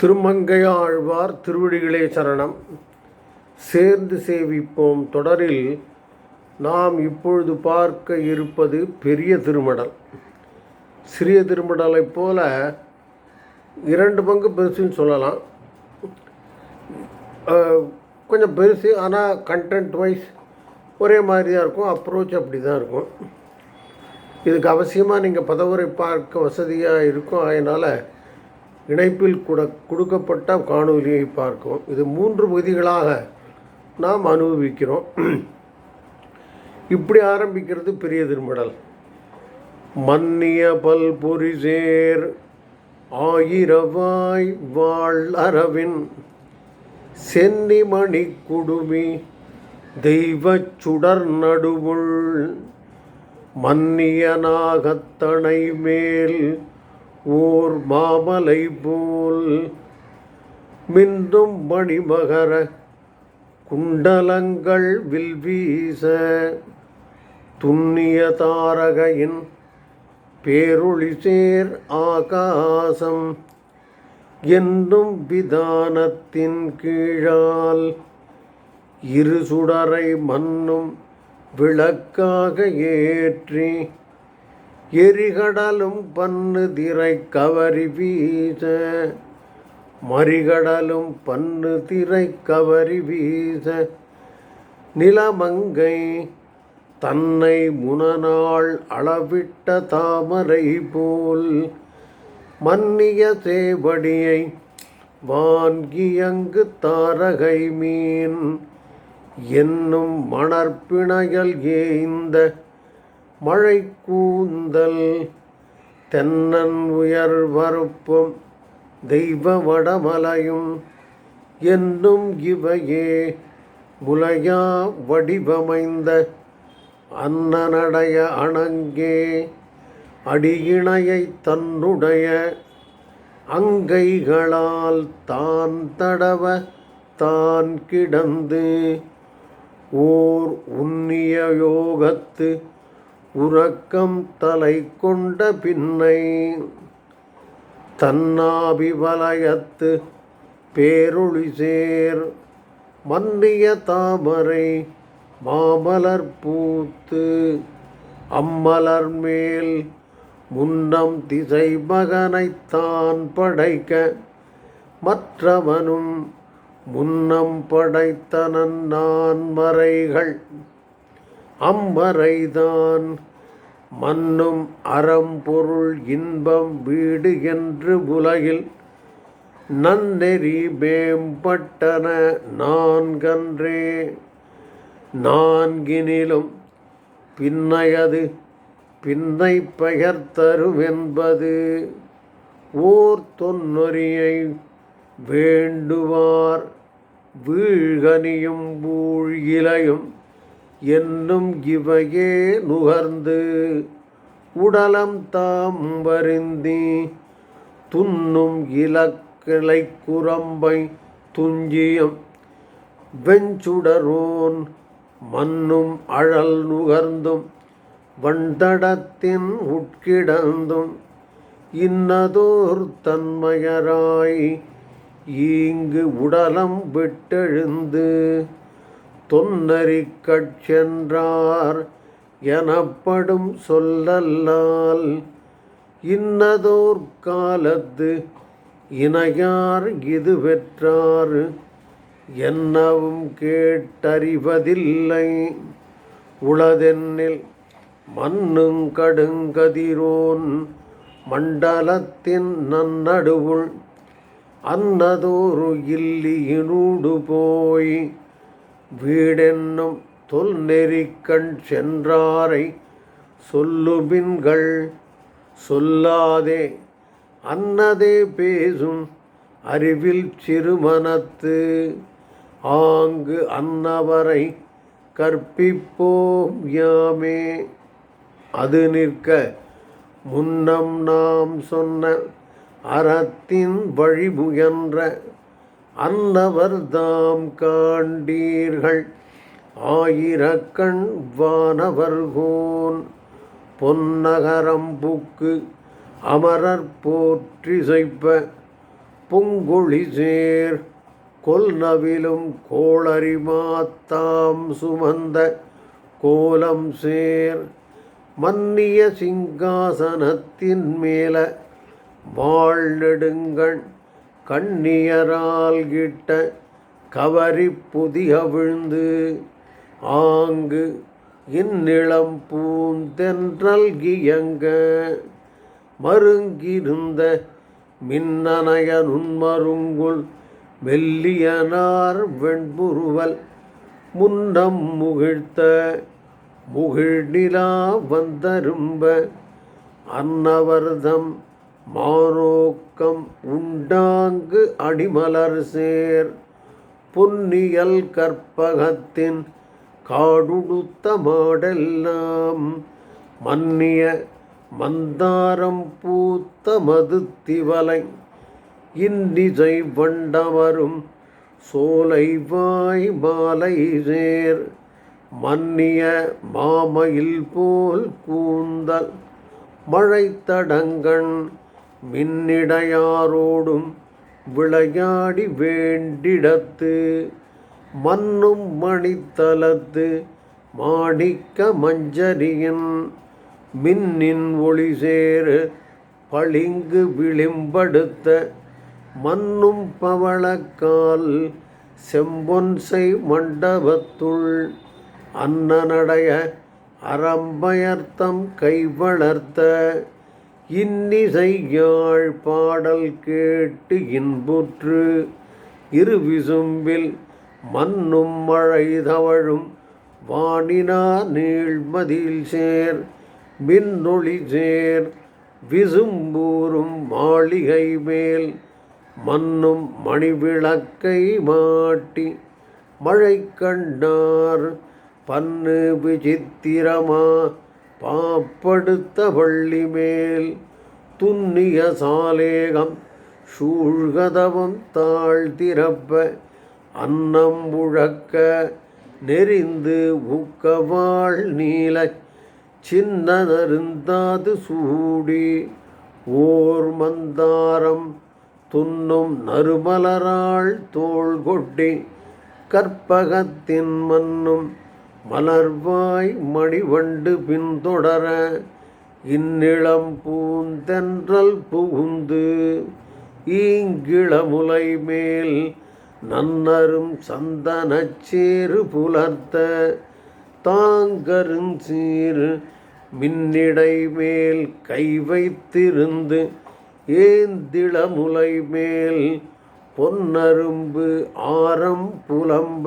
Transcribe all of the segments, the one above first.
திருமங்கையாழ்வார் திருவடிகளே சரணம். சேர்ந்து சேவிப்போம் தொடரில் நாம் இப்பொழுது பார்க்க இருப்பது பெரிய திருமடல். சிறிய திருமடலைப் போல இரண்டு பங்கு பெருசுன்னு சொல்லலாம். கொஞ்சம் பெருசு ஆனால் கண்டென்ட் வைஸ் ஒரே மாதிரி தான் இருக்கும் அப்ரோச் அப்படி தான் இருக்கும். இதுக்கு அவசியமாக நீங்கள் பதவுரை பார்க்க வசதியாக இருக்கும் அதனால் இணைப்பில் கூட கொடுக்கப்பட்ட காணொலியை பார்க்கும் இது மூன்று பகுதிகளாக நாம் அனுபவிக்கிறோம். இப்படி ஆரம்பிக்கிறது பெரிய திருமடல். மன்னிய பல்பொரிசேர் ஆயிரவாய் வாழ் அரவின் சென்னிமணி குடுமி தெய்வச் சுடர் நடுவுள் மன்னிய நாகத்தனை மேல் ஓர் மாமலை போல் மின்னும் மணிமகர குண்டலங்கள் வில்வீச துன்னிய தாரகையின் பேரொளி சேர் ஆகாசம் என்னும் விதானத்தின் கீழால் இரு சுடரை மன்னும் விளக்காக ஏற்றி எரிகடலும் பன்னு திரை கவரி வீச. மறிகடலும் பன்னு திரை கவரி வீச. நிலமங்கை தன்னை முனநாள் அளவிட்ட தாமரை போல். மன்னிய சேவடியை வான்கியங்கு தாரகை மீன். என்னும் மணற்பிணையல் ஏய்ந்த மழை கூந்தல் தென்னன் உயர் வறுப்பும் தெய்வ வடமலையும் என்னும் இவையே முலையா வடிவமைந்த அன்னனடைய அணங்கே. அடியிணையை தன்னுடைய அங்கைகளால் தான் தடவ தான் கிடந்து ஓர் உன்னிய யோகத்து உறக்கம் தலை கொண்ட பின்னை தன்னாபிவலயத்து பேரொளி சேர் மன்னிய தாமரை மாமலர் பூத்து அம்மலர் மேல் முன்னம் திசை மகனைத்தான் படைக்க மற்றவனும் முன்னம் படைத்தனன் நான் மறைகள் அம்மறைதான். மன்னும் அறம்பொருள் இன்பம் வீடு என்று உலகில் நன்னெறி மேம்பட்டன நான்கன்றே. நான்கினிலும் பின்னையது பின்னை பெயர் தரும் என்பது ஓர் தொன்னொறியை வேண்டுவார் வீழ்கனியும் ஊழ்கிலையும் என்னும் இவையே நுகர்ந்து உடலம் தாம் வருந்தி துன்னும் இலக்கிளை குரம்பை துஞ்சியம் வெஞ்சுடரோன் மண்ணும் அழல் நுகர்ந்தும் வண்டடத்தின் உட்கிடந்தும் இன்னதோர் தன்மையராய் ஈங்கு உடலம் விட்டெழுந்து தொன்னறிக்கட் சென்றார் எனப்படும் சொல்லல்லால் இன்னதோர் காலத்து இணையார் இது பெற்றார் என்னவும் கேட்டறிவதில்லை. உளதென்னில் மண்ணுங் கடுங்கதிரோன் மண்டலத்தின் நன்னடுவுள் அன்னதோரு இல்லியினூடு போய் வீடென்னும் தொல்நெறிக்கண் சென்றாரை சொல்லுபின்கள் சொல்லாதே அன்னதே பேசும் அறிவில் சிறுமனத்து. ஆங்கு அன்னவரை கற்பிப்போம் யாமே. அது நிற்க முன்னம் நாம் சொன்ன அறத்தின் வழி முயன்ற அன்னவர் தாம் காண்டீர்கள். ஆயிரக்கண் வானவர்கோன் பொன்னகரம்புக்கு அமரர் போற்றிசைப்ப பூங்கொழி சேர் கொல்நவிலும் கோளறிமாத்தாம் சுமந்த கோலம் சேர் மன்னிய சிங்காசனத்தின் மேல வாழ்நெடுங்கண் கண்ணியரால் கிட்ட கவரி புதிய விழுந்து ஆங்கு இந்நிளம் பூந்தென்றல் கியங்க மருங்கிருந்த மின்னணைய நுண்மருங்குல் மெல்லியனார் வெண்புருவல் முன்னம் முகிழ்த்த முகிழ்நிலா வந்தரும்ப அன்னவர்தம் மானோக்கம் உண்டாங்கு அடிமலர் சேர். பொன்னியல் கற்பகத்தின் காடுடுத்த மாடெல்லாம் மன்னிய மந்தாரம் பூத்த மதுத்திவலை. இன்னிசை வண்டமரும் சோலைவாய் மாலை சேர். மன்னிய மாமயில் போல் கூந்தல் மழைத்தடங்கண் விண்ணிடையாரோடும் விளையாடி வேண்டிடத்து மன்னும் மணித்தலத்து மாணிக்க மஞ்சரியின் மின்னின் ஒளி சேரு பளிங்கு விளிம்படுத்த மன்னும் பவளக்கால் செம்பொன்சை மண்டபத்துள் அன்னநடைய அறம்பயர்த்தம் கைவளர்த்த இன்னிசையாழ் பாடல் கேட்டு இன்புற்று இரு விசும்பில் மண்ணும் மழை தவழும் வானினா நீழ்மதில் சேர் மின்னொளி சேர் விசும்பூரும் மாளிகை மேல் மண்ணும் மணிவிளக்கை மாட்டி மழை கண்டார் பன்னு விசித்திரமா பாப்படுத்த வள்ளி மேல் துன்னிய சாலேகம் சூழ்கதவம் தாழ்த்திரப்ப அன்னம் உழக்க நெறிந்து ஊக்கவாள் நீல சின்னதருந்தாது சூடி ஓர் மந்தாரம் துன்னும் நறுமலராள் தோள் கொட்டி கற்பகத்தின் மன்னும் மலர்வாய் மணிவண்டு பின்தொடர இந்நிளம் பூந்தென்றல் புகுந்து ஈங்கிளமுலை மேல் நன்னரும் சந்தனச்சேறு புலர்த்த தாங்கருஞ்சீர் மின்னிடை மேல் கை வைத்திருந்து ஏந்திளமுலை மேல் பொன்னரும்பு ஆரம் புலம்ப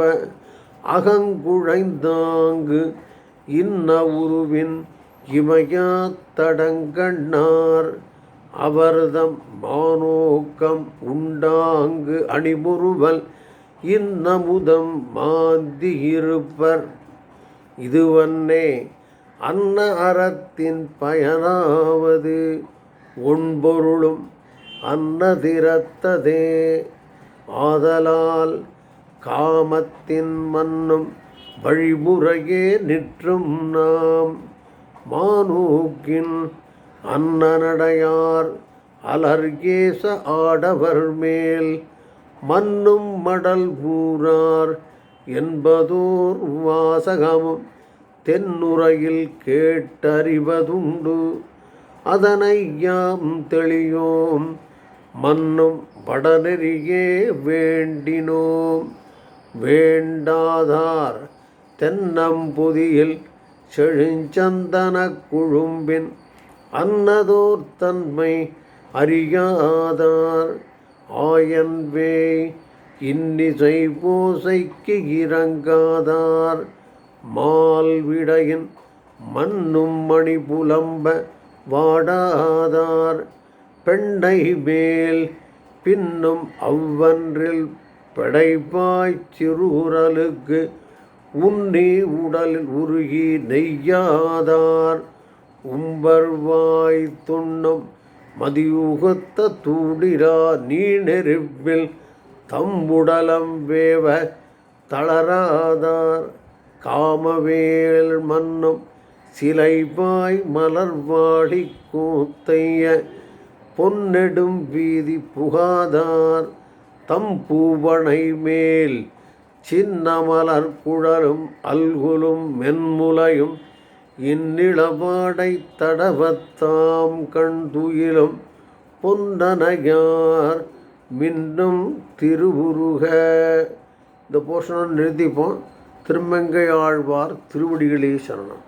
அகங்குழைந்தாங்கு இன்ன உருவின் இமயாத்தடங்கண்ணார் அவர்தம் மானோக்கம் உண்டாங்கு அணிமுறுவல் இன்னமுதம் மாந்தி இருப்பர் இதுவன்னே அன்ன அறத்தின் பயனாவது ஒன்பொருளும் அன்னதிரத்ததே ஆதலால் காமத்தின் மன்னும் வழிமுறையே நிற்றும் நாம். மானூக்கின் அன்னநடையார் அலர்கேச ஆடவர் மேல் மன்னும் மடல் பூரார் என்பதோர் வாசகமும் தென்னுரையில் கேட்டறிவதுண்டு. அதனை யாம் தெளியோம் மன்னும் வடநெறியே வேண்டினோம். வேண்டாதார் தென்னம்புதியில் செழுஞ்சந்தன குழும்பின் அன்னதோர் தன்மை அறியாதார். ஆயன்வே இன்னிசை பூசைக்கு இறங்காதார். மால்விடையின் மண்ணும் மணி புலம்ப வாடாதார். பெண்டை மேல் பின்னும் அவ்வன்றில் படைப்பாய் சிறுரலுக்கு உன்னி உடலில் உருகி நெய்யாதார். உம்பர்வாய் துண்ணம் மதியுகத்த தூடிரா நீ நெருப்பில் தம்புடலம் வேவ தளராதார். காமவேல் மன்னம் சிலைபாய் மலர்வாடி கூத்தைய பொன்னெடும் வீதி புகாதார். தம் பூவனை மேல் சின்னமலர் குழலும் அல்குலும் மென்முலையும் இந்நிலபாடை தடவத்தாம் கண்துயிலும் பொன்னனையார் மின்னும் திருவுருக. இந்த போர்ஷனோடு நிறுத்திப்போம். திருமங்கை ஆழ்வார் திருவடிகளே சரணம்.